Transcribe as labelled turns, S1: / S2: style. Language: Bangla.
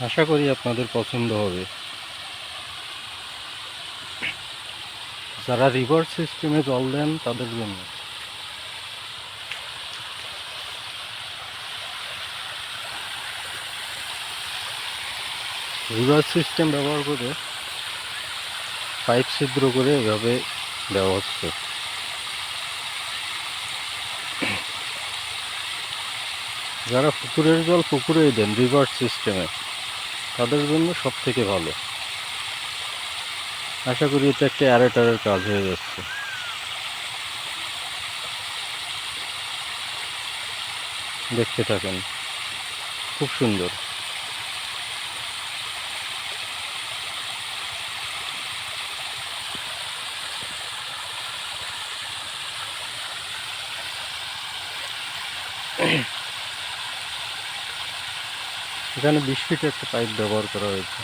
S1: আশা করি আপনাদের পছন্দ হবে। যারা রিভার সিস্টেমে জল দেন, তাদের জন্য। রিভার সিস্টেম ব্যবহার করে পাইপ ছিদ্র করে এভাবে দেওয়া হচ্ছে। যারা পুকুরের জল পুকুরেই দেন রিভার সিস্টেমে তাদের জন্য সব থেকে ভালো। আশা করি এটা একটা অ্যারেটারের কাজ হয়ে যাচ্ছে। দেখতে থাকেন, খুব সুন্দর। এখানে বিশ ফিট একটা পাইপ ব্যবহার করা হয়েছে।